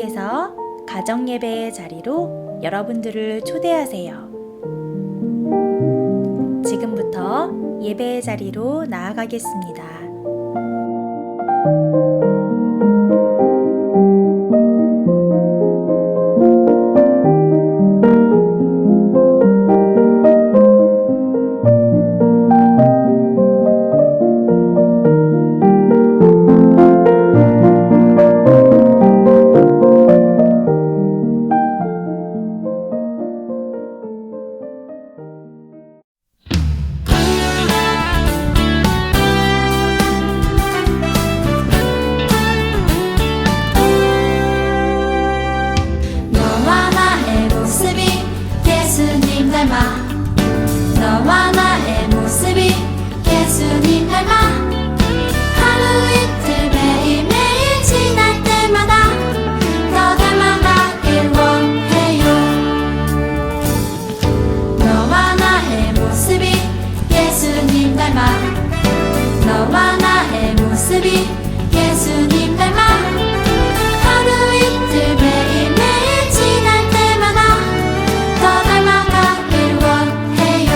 예수님께서 가정 예배의 자리로 여러분들을 초대하세요. 지금부터 예배의 자리로 나아가겠습니다. 닮아. 너와 나의 모습이 예수님 닮아 하루 이틀 매일매일 지날 때마다 더 닮아가길 원해요.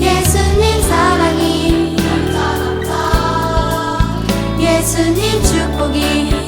예수님 사랑이. 예수님 축복이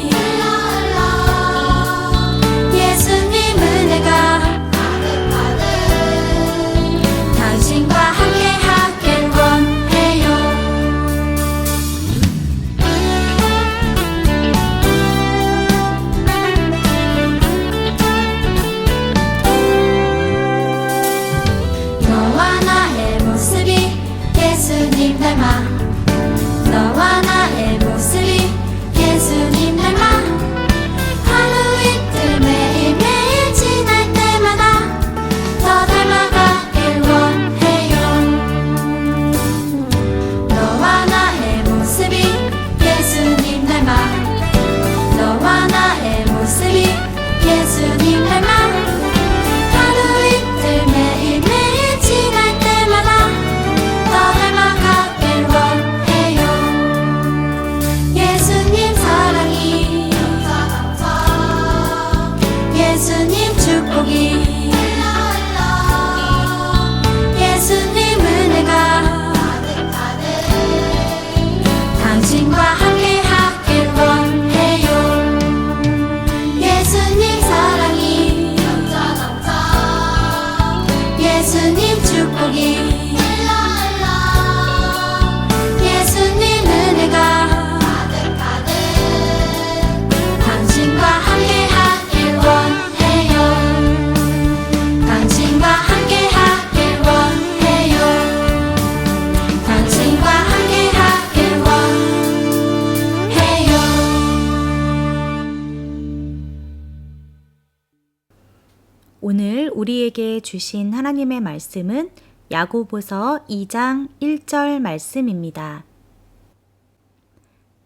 우리에게 주신 하나님의 말씀은 야고보서 2장 1절 말씀입니다.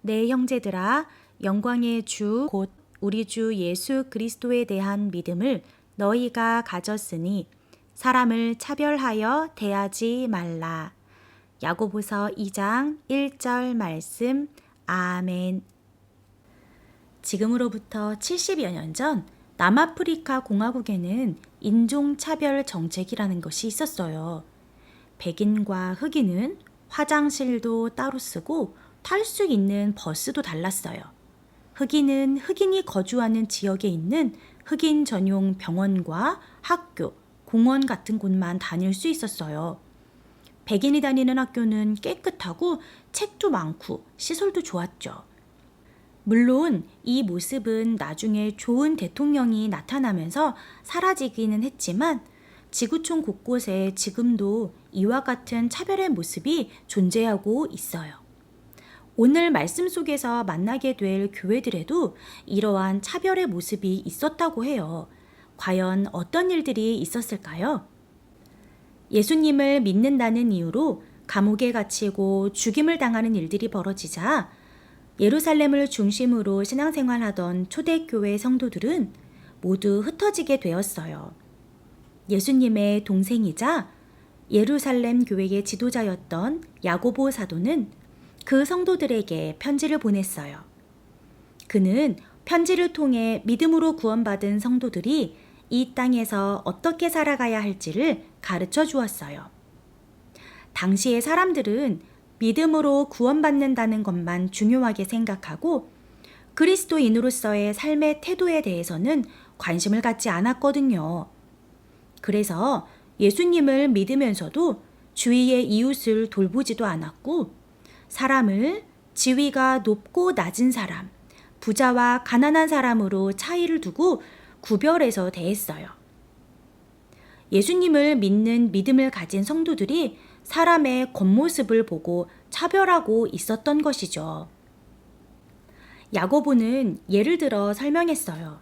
내 형제들아 영광의 주 곧 우리 주 예수 그리스도에 대한 믿음을 너희가 가졌으니 사람을 차별하여 대하지 말라. 야고보서 2장 1절 말씀 아멘. 지금으로부터 70여 년 전 남아프리카 공화국에는 인종차별 정책이라는 것이 있었어요. 백인과 흑인은 화장실도 따로 쓰고 탈 수 있는 버스도 달랐어요. 흑인은 흑인이 거주하는 지역에 있는 흑인 전용 병원과 학교, 공원 같은 곳만 다닐 수 있었어요. 백인이 다니는 학교는 깨끗하고 책도 많고 시설도 좋았죠. 물론 이 모습은 나중에 좋은 대통령이 나타나면서 사라지기는 했지만 지구촌 곳곳에 지금도 이와 같은 차별의 모습이 존재하고 있어요. 오늘 말씀 속에서 만나게 될 교회들에도 이러한 차별의 모습이 있었다고 해요. 과연 어떤 일들이 있었을까요? 예수님을 믿는다는 이유로 감옥에 갇히고 죽임을 당하는 일들이 벌어지자 예루살렘을 중심으로 신앙생활하던 초대교회 성도들은 모두 흩어지게 되었어요. 예수님의 동생이자 예루살렘 교회의 지도자였던 야고보 사도는 그 성도들에게 편지를 보냈어요. 그는 편지를 통해 믿음으로 구원받은 성도들이 이 땅에서 어떻게 살아가야 할지를 가르쳐 주었어요. 당시의 사람들은 믿음으로 구원받는다는 것만 중요하게 생각하고 그리스도인으로서의 삶의 태도에 대해서는 관심을 갖지 않았거든요. 그래서 예수님을 믿으면서도 주위의 이웃을 돌보지도 않았고 사람을 지위가 높고 낮은 사람, 부자와 가난한 사람으로 차이를 두고 구별해서 대했어요. 예수님을 믿는 믿음을 가진 성도들이 사람의 겉모습을 보고 차별하고 있었던 것이죠. 야고보는 예를 들어 설명했어요.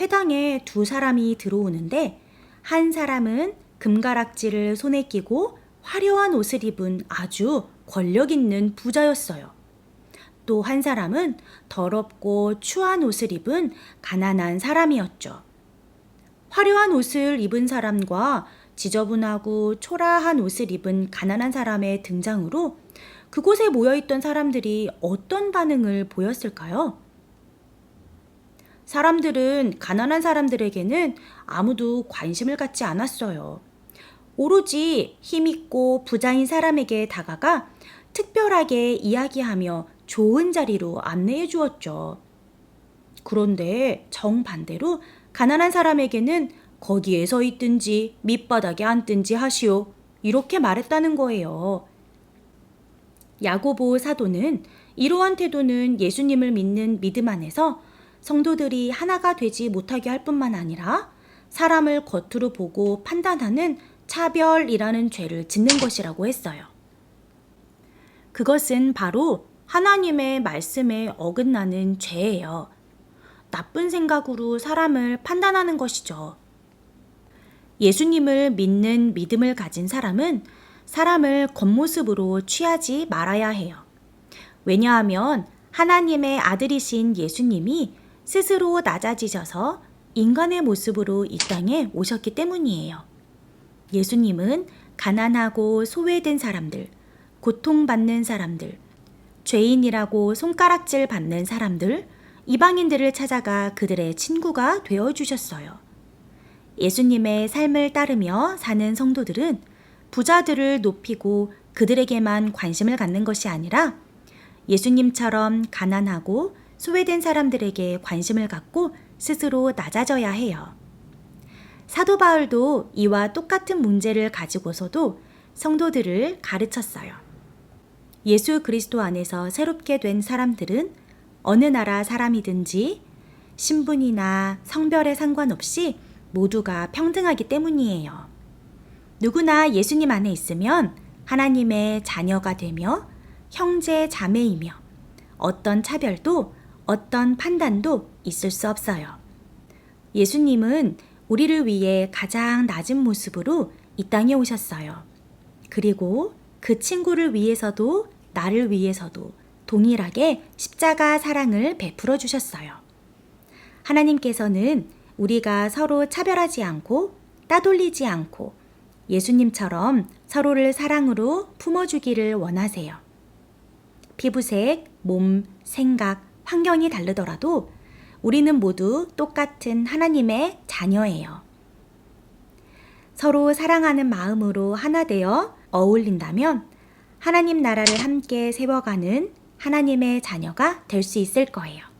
회당에 두 사람이 들어오는데 한 사람은 금가락지를 손에 끼고 화려한 옷을 입은 아주 권력 있는 부자였어요. 또 한 사람은 더럽고 추한 옷을 입은 가난한 사람이었죠. 화려한 옷을 입은 사람과 지저분하고 초라한 옷을 입은 가난한 사람의 등장으로 그곳에 모여있던 사람들이 어떤 반응을 보였을까요? 사람들은 가난한 사람들에게는 아무도 관심을 갖지 않았어요. 오로지 힘있고 부자인 사람에게 다가가 특별하게 이야기하며 좋은 자리로 안내해 주었죠. 그런데 정반대로 가난한 사람에게는 거기에 서 있든지 밑바닥에 앉든지 하시오. 이렇게 말했다는 거예요. 야고보 사도는 이러한 태도는 예수님을 믿는 믿음 안에서 성도들이 하나가 되지 못하게 할 뿐만 아니라 사람을 겉으로 보고 판단하는 차별이라는 죄를 짓는 것이라고 했어요. 그것은 바로 하나님의 말씀에 어긋나는 죄예요. 나쁜 생각으로 사람을 판단하는 것이죠. 예수님을 믿는 믿음을 가진 사람은 사람을 겉모습으로 취하지 말아야 해요. 왜냐하면 하나님의 아들이신 예수님이 스스로 낮아지셔서 인간의 모습으로 이 땅에 오셨기 때문이에요. 예수님은 가난하고 소외된 사람들, 고통받는 사람들, 죄인이라고 손가락질 받는 사람들, 이방인들을 찾아가 그들의 친구가 되어 주셨어요. 예수님의 삶을 따르며 사는 성도들은 부자들을 높이고 그들에게만 관심을 갖는 것이 아니라 예수님처럼 가난하고 소외된 사람들에게 관심을 갖고 스스로 낮아져야 해요. 사도 바울도 이와 똑같은 문제를 가지고서도 성도들을 가르쳤어요. 예수 그리스도 안에서 새롭게 된 사람들은 어느 나라 사람이든지 신분이나 성별에 상관없이 모두가 평등하기 때문이에요. 누구나 예수님 안에 있으면 하나님의 자녀가 되며 형제 자매이며 어떤 차별도 어떤 판단도 있을 수 없어요. 예수님은 우리를 위해 가장 낮은 모습으로 이 땅에 오셨어요. 그리고 그 친구를 위해서도 나를 위해서도 동일하게 십자가 사랑을 베풀어 주셨어요. 하나님께서는 우리가 서로 차별하지 않고 따돌리지 않고 예수님처럼 서로를 사랑으로 품어주기를 원하세요. 피부색, 몸, 생각, 환경이 다르더라도 우리는 모두 똑같은 하나님의 자녀예요. 서로 사랑하는 마음으로 하나 되어 어울린다면 하나님 나라를 함께 세워가는 하나님의 자녀가 될 수 있을 거예요.